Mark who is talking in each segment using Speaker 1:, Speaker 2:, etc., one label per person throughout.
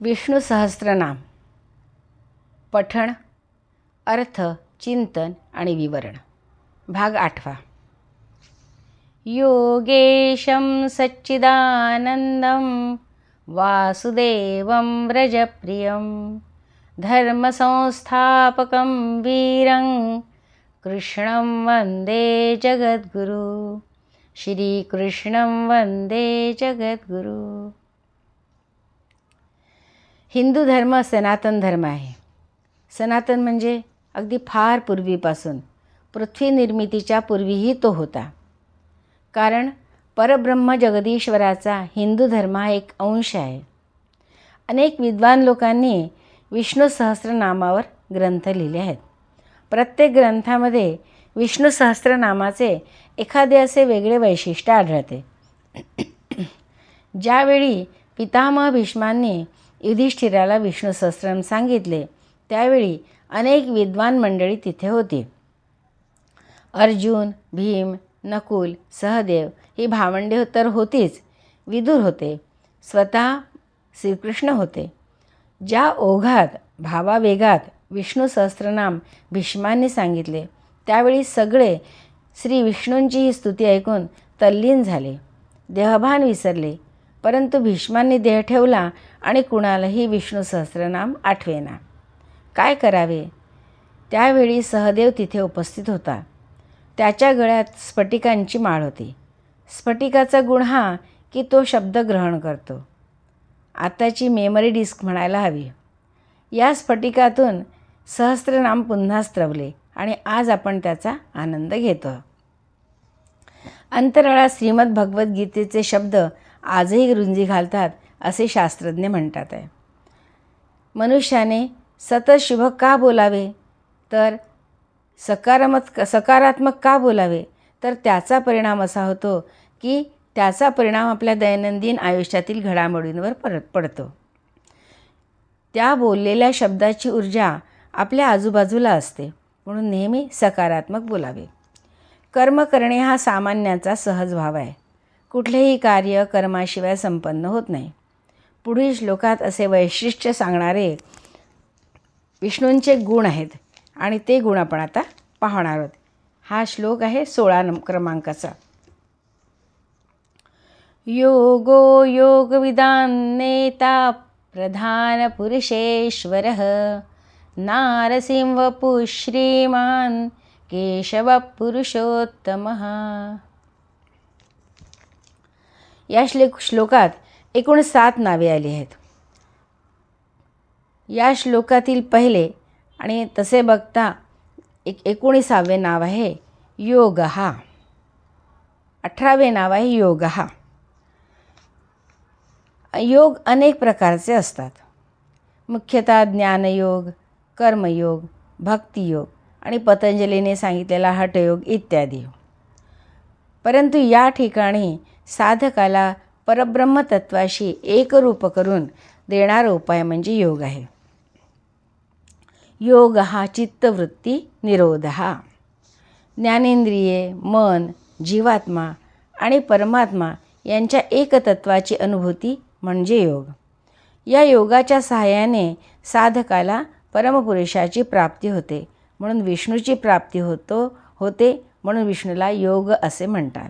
Speaker 1: विष्णू सहस्रनाम. पठण अर्थ चिंतन आणि विवरण. भाग आठवा. योगेशं सच्चिदानन्दं वासुदेवं व्रजप्रियं धर्मसंस्थापकं वीरं कृष्णं वन्दे जगद्गुरु श्रीकृष्णं वन्दे जगद्गुरु. हिंदू धर्म सनातन धर्म आहे. सनातन म्हणजे अगदी फार पूर्वीपासून पृथ्वी निर्मितीच्या पूर्वीही तो होता. कारण परब्रह्म जगदीश्वराचा हिंदू धर्म हा एक अंश आहे. अनेक विद्वान लोकांनी विष्णू सहस्रनामावर ग्रंथ लिहिले आहेत. प्रत्येक ग्रंथामध्ये विष्णू सहस्रनामाचे एखादे असे वेगळे वैशिष्ट्य आढळते. ज्यावेळी पितामह भीष्मांनी युधिष्ठिराला विष्णू सहस्रम सांगितले. त्यावेळी अनेक विद्वान मंडळी तिथे होती. अर्जुन भीम नकुल सहदेव ही भावंडे तर होतीच. विदुर होते. स्वतः श्रीकृष्ण होते. ज्या ओघात भावावेगात विष्णू सहस्रनाम भीष्मांनी सांगितले त्यावेळी सगळे श्री विष्णूंची ही स्तुती ऐकून तल्लीन झाले. देहभान विसरले. परंतु भीष्मांनी देह ठेवला आणि कुणालाही विष्णू सहस्रनाम आठवेना. काय करावे? त्यावेळी सहदेव तिथे उपस्थित होता. त्याच्या गळ्यात स्फटिकांची माळ होती. स्फटिकाचा गुण हा की तो शब्द ग्रहण करतो. आताची मेमरी डिस्क म्हणायला हवी. या स्फटिकातून सहस्रनाम पुन्हा स्त्रवले आणि आज आपण त्याचा आनंद घेतो. अंतराळात श्रीमद भगवद्गीतेचे शब्द आजही रुंजी घालतात असे शास्त्रज्ञ म्हणतात आहे. मनुष्याने सतत शुभ का बोलावे? तर सकारात्मक सकारात्मक का बोलावे? तर त्याचा परिणाम असा होतो की त्याचा परिणाम आपल्या दैनंदिन आयुष्यातील घडामोडींवर परत पडतो. त्या बोललेल्या शब्दाची ऊर्जा आपल्या आजूबाजूला असते म्हणून नेहमी सकारात्मक बोलावे. कर्म करणे हा सामान्याचा सहज भाव आहे. कुठलेही कार्य कर्माशिवाय संपन्न होत नाही. पुढील श्लोकात असे वैशिष्ट्य सांगणारे विष्णूंचे गुण आहेत आणि ते गुण आपण आता पाहणार आहोत. हा श्लोक आहे सोळा क्रमांकाचा. योगो योगविदान नेता प्रधान प्रधानपुरुषेश्वर श्रीमान केशव पुरुषोत्तम या श्लोक श्लोकात एकूण सात नावे आली आहेत. या श्लोकातील पहिले आणि तसे बघता एक एकोणीसावे नाव आहे योग. हा अठरावे नाव आहे योग. हा योग अनेक प्रकारचे असतात. मुख्यतः ज्ञानयोग कर्मयोग भक्तियोग आणि पतंजलीने सांगितलेला हठयोग इत्यादी. परंतु या ठिकाणी साधकाला परब्रह्मतत्वाशी एकरूप करून देणारा उपाय म्हणजे योग आहे. योग हा चित्तवृत्ती निरोध. हा ज्ञानेंद्रिये मन जीवात्मा आणि परमात्मा यांच्या एकतत्वाची अनुभूती म्हणजे योग. या योगाच्या सहाय्याने साधकाला परमपुरुषाची प्राप्ती होते म्हणून विष्णूची प्राप्ती होतो होते म्हणून विष्णूला योग असे म्हणतात.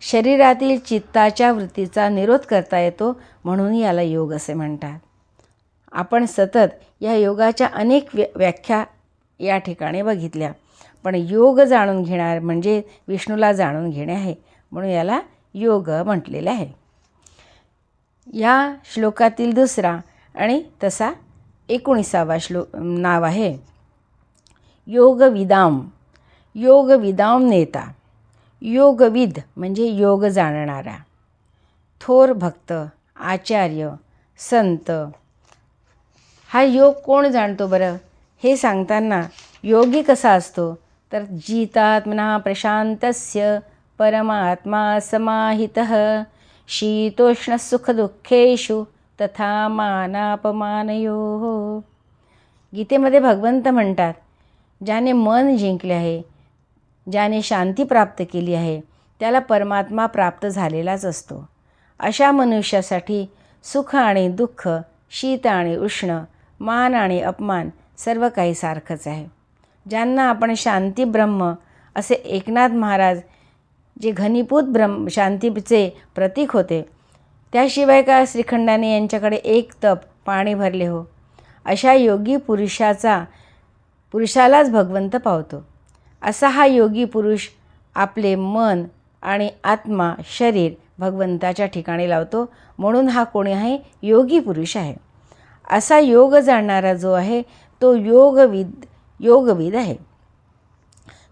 Speaker 1: शरीरातील चित्ताच्या वृत्तीचा निरोध करता येतो म्हणून याला योग असे म्हणतात. आपण सतत या योगाच्या अनेक व्य व्याख्या या ठिकाणी बघितल्या. पण योग जाणून घेणार म्हणजे विष्णूला जाणून घेणे आहे म्हणून याला योग म्हटलेले आहे. या श्लोकातील दुसरा आणि तसा एकोणीसावा श्लो नाव आहे. योगविदाम. योगविदाम नेता. योगविद म्हणजे योग जाणणारा. थोर भक्त आचार्य संत. हा योग कोण जाणतो बरं? हे सांगताना योगी कसा असतो? तर जीतात्मना प्रशांतस्य परमात्मा समाहित. शीतोष्णसुखदुःखेषु तथा मानापमानयो. गीतेमध्ये भगवंत म्हणतात ज्याने मन जिंकले आहे ज्याने शांती प्राप्त केली आहे त्याला परमात्मा प्राप्त झालेलाच असतो. अशा मनुष्यासाठी सुख आणि दुःख शीत आणि उष्ण मान आणि अपमान सर्व काही सारखंच आहे. ज्यांना आपण शांती ब्रह्म असे एकनाथ महाराज जे घनीभूत ब्रह्म शांतीचे प्रतीक होते त्याशिवाय का श्रीखंडाने यांच्याकडे एक तप पाणी भरले हो? अशा योगी पुरुषाचा पुरुषालाच भगवंत पावतो. असा हा योगी पुरुष आपले मन आणि आत्मा शरीर भगवंताच्या ठिकाणी लावतो. म्हणून हा कोणी आहे योगी पुरुष आहे. असा योग जाणणारा जो आहे तो योगविद योगविद आहे.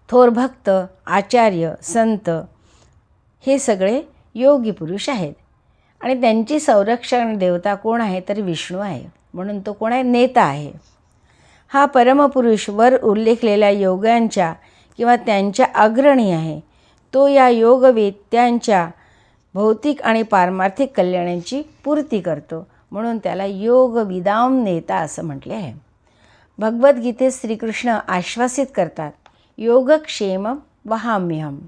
Speaker 1: थोर भक्त आचार्य संत हे सगळे योगी पुरुष आहेत. आणि त्यांची संरक्षण देवता कोण आहे तर विष्णू आहे. म्हणून तो कोण आहे? नेता आहे. हा परमपुरुष वर उल्लेखलेल्या योगांच्या किंवा त्यांच्या अग्रणी आहे तो या योगवेत्यांच्या भौतिक आणि पारमार्थिक कल्याणाची पूर्ती करतो. म्हणून त्याला योगविदाम नेता असं म्हटले आहे. भगवद्गीतेत श्रीकृष्ण आश्वासित करतात योगक्षेम वहाम्यहम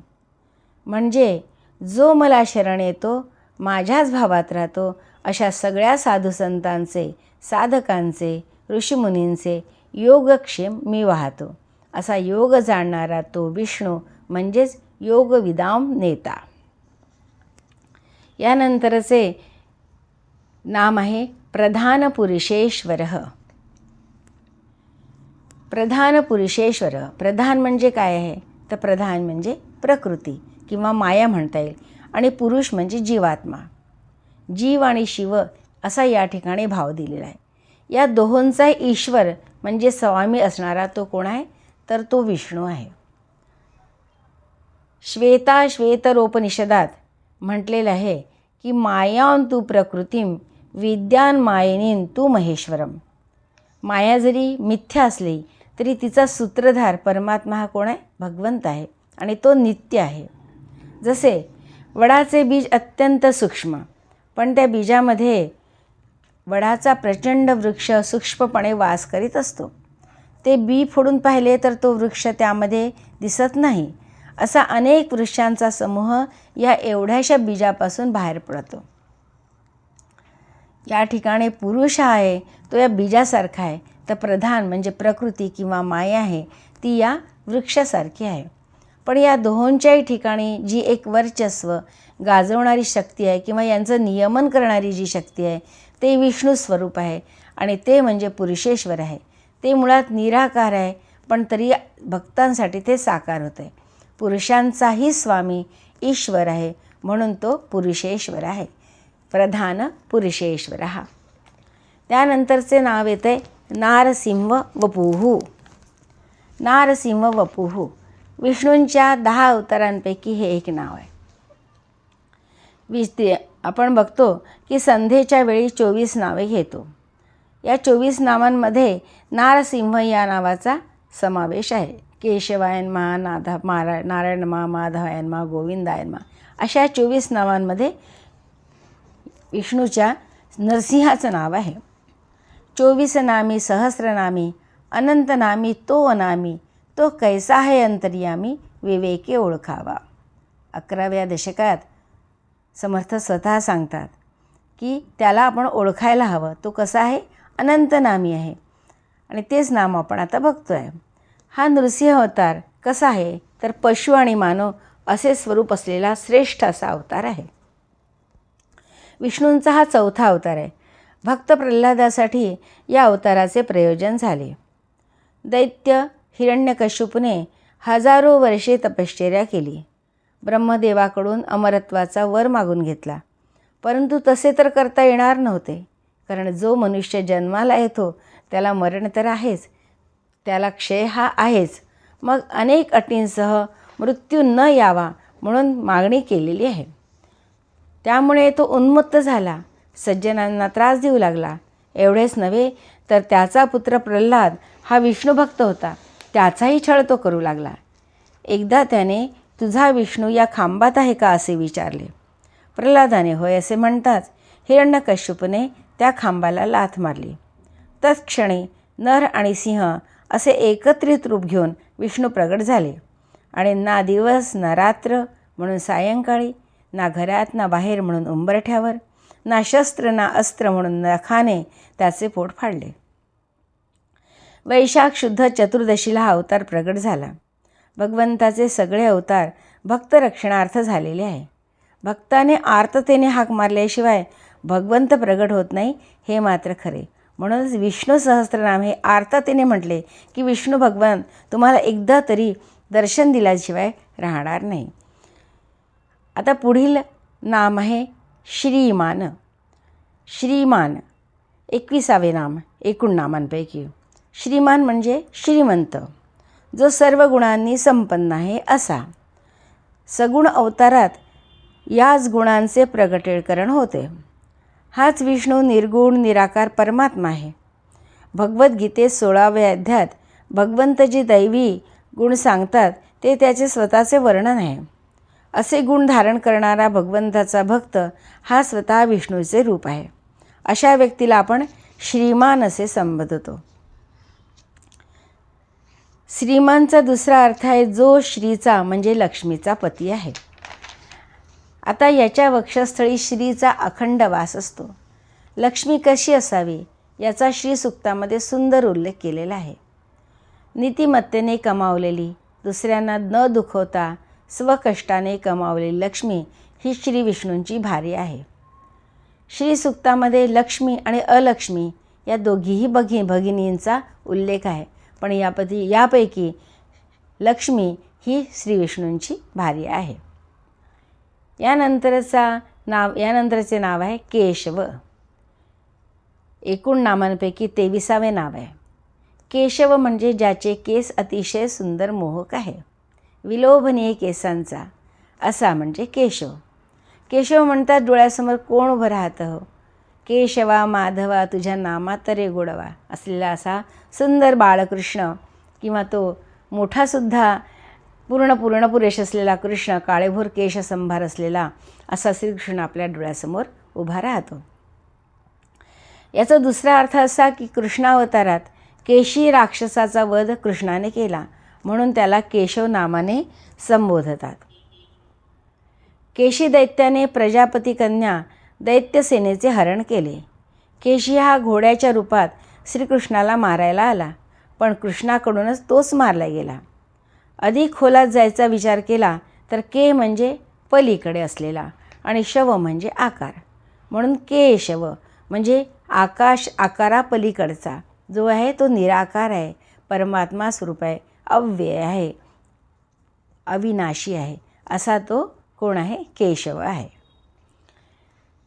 Speaker 1: म्हणजे जो मला शरण येतो माझ्याच भावात राहतो अशा सगळ्या साधुसंतांचे साधकांचे ऋषीमुनींचे योगक्षेम मी वाहतो. असा योग जाणणारा तो विष्णू म्हणजेच योगविदाम नेता. यानंतरचे नाम आहे प्रधान पुरुषेश्वर. प्रधान पुरुषेश्वर प्रधान म्हणजे काय आहे? तर प्रधान म्हणजे प्रकृती किंवा माया म्हणता येईल आणि पुरुष म्हणजे जीवात्मा. जीव आणि शिव असा या ठिकाणी भाव दिलेला आहे. या दोहोंचा ईश्वर म्हणजे स्वामी असणारा तो कोण आहे? तर तो विष्णू आहे. श्वेता श्वेतरोपनिषदात म्हटलेलं आहे की मायान तू प्रकृतीम विद्यान मायेनीन तू महेश्वरम. माया जरी मिथ्या असली तरी तिचा सूत्रधार परमात्मा हा कोण आहे? भगवंत आहे आणि तो नित्य आहे. जसे वडाचे बीज अत्यंत सूक्ष्म पण त्या बीजामध्ये वडाचा प्रचंड वृक्ष सूक्ष्मपणे वास करीत असतो. ते बी फोडून पाहिले तर तो वृक्ष त्यामध्ये दिसत नाही. असा अनेक वृक्षांचा समूह या एवढ्याशा बीजापासून बाहेर पडतो. या ठिकाणी पुरुष आहे तो या बीजासारखा आहे. तर प्रधान म्हणजे प्रकृती किंवा माया आहे ती या वृक्षासारखी आहे. पण या दोहोंच्याही ठिकाणी जी एक वर्चस्व गाजवणारी शक्ती आहे किंवा यांचं नियमन करणारी जी शक्ती आहे ते विष्णू स्वरूप आहे आणि ते म्हणजे पुरुषेश्वर आहे. ते मुळात निराकार आहे पण तरी भक्तांसाठी ते साकार होतं आहे पुरुषांचाही स्वामी ईश्वर आहे म्हणून तो पुरुषेश्वर आहे. प्रधान पुरुषेश्वर. हा त्यानंतरचे नाव येते नारसिंह वपुहू नारसिंह वपुहू विष्णूंच्या दहा अवतारांपैकी हे एक नाव आहे. वीस ते आपण बघतो की संध्येच्या वेळी चोवीस नावे घेतो. या चोवीस नावांमध्ये नारसिंह या नावाचा समावेश आहे. केशवायन मा नाधा मारा नारायण मा माधवायन मा गोविंदायन मा अशा चोवीस नावांमध्ये विष्णूच्या नरसिंहाचं नाव आहे. चोवीस नामी सहस्रनामी अनंतनामी तो अनामी तो कैसा आहे अंतर्यामी विवेके ओळखावा. अकराव्या दशकात समर्थ स्वतः सांगतात की त्याला आपण ओळखायला हवं. तो कसा आहे? अनंतनामी आहे. आणि तेच नाम आपण आता बघतो आहे हा नृसिंह अवतार कसा आहे? तर पशु आणि मानव असे स्वरूप असलेला श्रेष्ठ असा अवतार आहे. विष्णूंचा हा चौथा अवतार आहे. भक्त प्रल्हादासाठी या अवताराचे प्रयोजन झाले. दैत्य हिरण्यकश्यपूने हजारो वर्षे तपश्चर्या केली. ब्रह्मदेवाकडून अमरत्वाचा वर मागून घेतला. परंतु तसे तर करता येणार नव्हते. कारण जो मनुष्य जन्माला येतो त्याला मरण तर आहेच त्याला क्षय हा आहेच. मग अनेक अटींसह मृत्यू न यावा म्हणून मागणी केलेली आहे. त्यामुळे तो उन्मत्त झाला सज्जनांना त्रास देऊ लागला. एवढेच नव्हे तर त्याचा पुत्र प्रल्हाद हा विष्णुभक्त होता त्याचाही छळ तो करू लागला. एकदा त्याने तुझा विष्णू या खांबात आहे का? असे विचारले. प्रल्हादाने होय असे म्हणताच हिरण्यकश्यपूने त्या खांबाला लाथ मारली. तत्क्षणी नर आणि सिंह असे एकत्रित रूप घेऊन विष्णू प्रगट झाले. आणि ना दिवस ना रात्र म्हणून सायंकाळी ना घरात ना बाहेर म्हणून उंबरठ्यावर ना शस्त्र ना अस्त्र म्हणून नखाने त्याचे पोट फाडले. वैशाख शुद्ध चतुर्दशीला हा अवतार प्रगट झाला. भगवंताचे सगळे अवतार भक्त रक्षणार्थ झालेले आहे. भक्ताने आर्ततेने हाक मारल्याशिवाय भगवंत प्रगट होत नाही हे मात्र खरे. म्हणूनच विष्णू सहस्त्रनाम हे आर्ततेने म्हटले की विष्णू भगवान तुम्हाला एकदा तरी दर्शन दिल्याशिवाय राहणार नाही. आता पुढील नाम आहे श्रीमान. श्रीमान एकविसावे नाम एकूण नामांपैकी. श्रीमान म्हणजे श्रीमंत. जो सर्व गुणांनी संपन्न आहे असा. सगुण अवतारात याच गुणांचे प्रगटीकरण होते. हाच विष्णू निर्गुण निराकार परमात्मा आहे. भगवद्गीतेत सोळाव्या अध्यात भगवंत जी दैवी गुण सांगतात ते त्याचे स्वतःचे वर्णन आहे. असे गुण धारण करणारा भगवंताचा भक्त हा स्वतः विष्णूचे रूप आहे. अशा व्यक्तीला आपण श्रीमान असे संबोधतो. श्रीमानचा दुसरा अर्थ आहे जो श्रीचा म्हणजे लक्ष्मीचा पती आहे. आता याच्या वक्षस्थळी श्रीचा अखंड वास असतो. लक्ष्मी कशी असावी याचा श्रीसुक्तामध्ये सुंदर उल्लेख केलेला आहे. नीतिमत्तेने कमावलेली दुसऱ्यांना न दुखवता स्वकष्टाने कमावलेली लक्ष्मी ही श्री विष्णूंची भारी आहे. श्रीसुक्तामध्ये लक्ष्मी आणि अलक्ष्मी या दोघीही भगी भगिनींचा उल्लेख आहे. पण यापैकी यापैकी लक्ष्मी ही श्री विष्णूंची भारी आहे. यानंतरचा नाव यानंतरचे नाव आहे केशव. एकूण नामांपैकी तेविसावे नाव आहे. केशव म्हणजे ज्याचे केस अतिशय सुंदर मोहक आहे. विलोभनीय केसांचा असा म्हणजे केशव. केशव म्हणतात डोळ्यासमोर कोण उभं राहतं? हो केशवा माधवा तुझ्या नामात रे गोडवा असलेला असा सुंदर बाळकृष्ण किंवा तो मोठासुद्धा पूर्ण पूर्ण पुरेश असलेला कृष्ण काळेभोर केशसंभार असलेला असा श्रीकृष्ण आपल्या डोळ्यासमोर उभा राहतो. याचा दुसरा अर्थ असा की कृष्णावतारात केशी राक्षसाचा वध कृष्णाने केला म्हणून त्याला केशव नामाने संबोधतात. केशी दैत्याने प्रजापती कन्या दैत्यसेनेचे हरण केले. केशी हा घोड्याच्या रूपात श्रीकृष्णाला मारायला आला पण कृष्णाकडूनच तोच मारला गेला. अधिक खोलात जायचा विचार केला तर के म्हणजे पलीकडे असलेला आणि शव म्हणजे आकार. म्हणून के शव म्हणजे आकाश आकारापलीकडचा. जो आहे तो निराकार आहे. परमात्मा स्वरूप आहे. अव्यय आहे. अविनाशी आहे. असा तो कोण आहे? केशव आहे.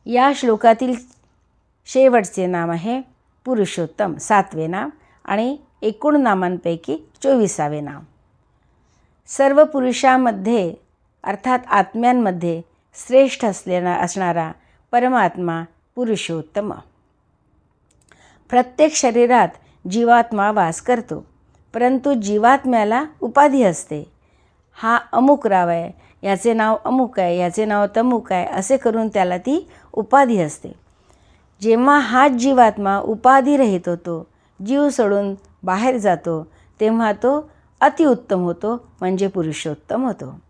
Speaker 1: या श्लोकातील शेवटचे नाम आहे पुरुषोत्तम सातवे नाम आणि एकूण नामांपैकी चोवीसावे नाम. सर्व पुरुषामध्ये अर्थात आत्म्यांमध्ये श्रेष्ठ असलेला असणारा परमात्मा पुरुषोत्तम. प्रत्येक शरीरात जीवात्मा वास करतो परंतु जीवात्म्याला उपाधी असते. हा अमुक राव आहे याचे नाव अमुक आहे याचे नाव तमुक आहे असे करून त्याला ती उपाधी असते. जेव्हा हाच जीवात्मा उपाधिरहित होतो जीव सोडून बाहेर जातो तेव्हा तो अतिउत्तम होतो म्हणजे पुरुषोत्तम होतो.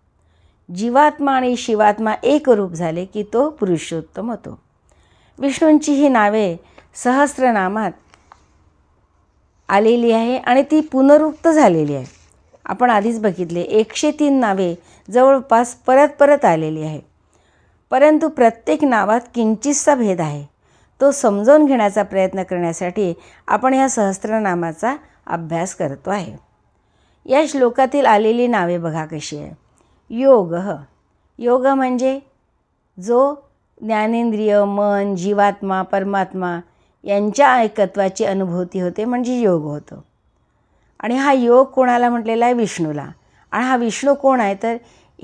Speaker 1: जीवात्मा आणि शिवात्मा एक रूप झाले की तो पुरुषोत्तम होतो. विष्णूंची ही नावे सहस्रनामात आलेली आहे आणि ती पुनरुक्त झालेली आहे. आपण आधीच बघितले एकशे तीन नावे जवळपास परत परत आलेली आहे. परंतु प्रत्येक नावात किंचितसा भेद आहे. तो समजावून घेण्याचा प्रयत्न करण्यासाठी आपण ह्या सहस्रनामाचा अभ्यास करतो आहे. या श्लोकातील आलेली नावे बघा कशी आहे. योग योग म्हणजे जो ज्ञानेंद्रिय मन जीवात्मा परमात्मा यांच्या एकत्वाची अनुभूती होते म्हणजे योग होतो. आणि हा योग कोणाला म्हटलेला आहे? विष्णूला. आणि हा विष्णू कोण आहे? तर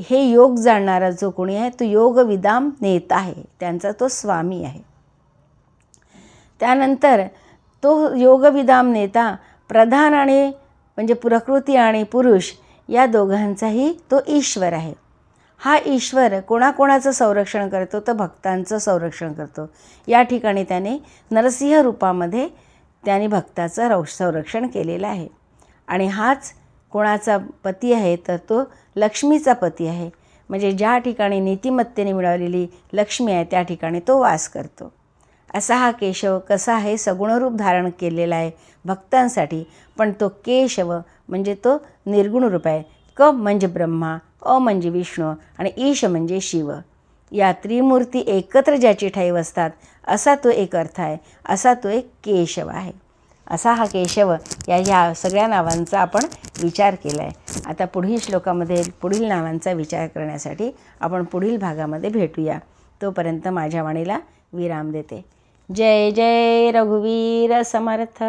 Speaker 1: हे योग जाणणारा जो कोणी आहे तो योगविदाम नेता आहे. त्यांचा तो स्वामी आहे. त्यानंतर तो योगविदाम नेता प्रधान आणि म्हणजे प्रकृती आणि पुरुष या दोघांचाही तो ईश्वर आहे. हा ईश्वर कोणाकोणाचं संरक्षण करतो तर भक्तांचं संरक्षण करतो. या ठिकाणी त्याने नरसिंह रूपामध्ये त्याने भक्ताचं रौ संरक्षण केलेलं आहे. आणि हाच कोणाचा पती आहे तर तो लक्ष्मीचा पती आहे. म्हणजे ज्या ठिकाणी नीतिमत्तेने मिळवलेली लक्ष्मी आहे त्या ठिकाणी तो वास करतो. असा हा केशव कसा आहे सगुणरूप धारण केलेला आहे भक्तांसाठी. पण तो केशव म्हणजे तो निर्गुण रूप आहे. क म्हणजे ब्रह्मा अ म्हणजे विष्णू आणि ईश म्हणजे शिव. या त्रिमूर्ती एकत्र ज्याची ठाई असतात असा तो एक अर्थ आहे असा तो एक केशव आहे. असा हा केशव या ह्या सगळ्या नावांचा आपण विचार केला आहे आता पुढील श्लोकामध्ये पुढील नावांचा विचार करण्यासाठी आपण पुढील भागामध्ये भेटूया. तोपर्यंत माझ्या वाणीला विराम देते. जय जय रघुवीर समर्थ।